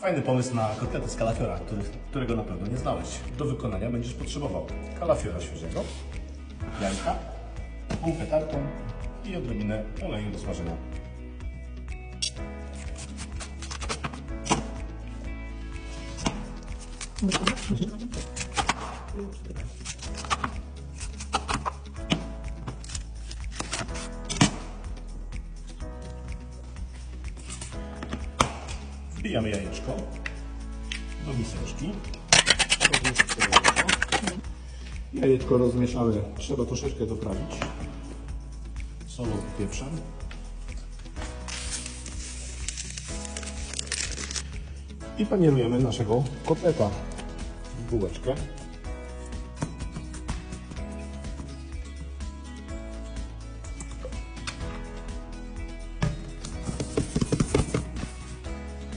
Fajny pomysł na kotlety z kalafiora, który, którego na pewno nie znałeś. Do wykonania będziesz potrzebował kalafiora świeżego, jajka, bułkę tartą i odrobinę oleju do smażenia. Wbijamy jajeczko do miseczki. Jajeczko rozmieszane, trzeba troszeczkę doprawić solą i pieprzem. I panierujemy naszego kotleta w bułeczkę.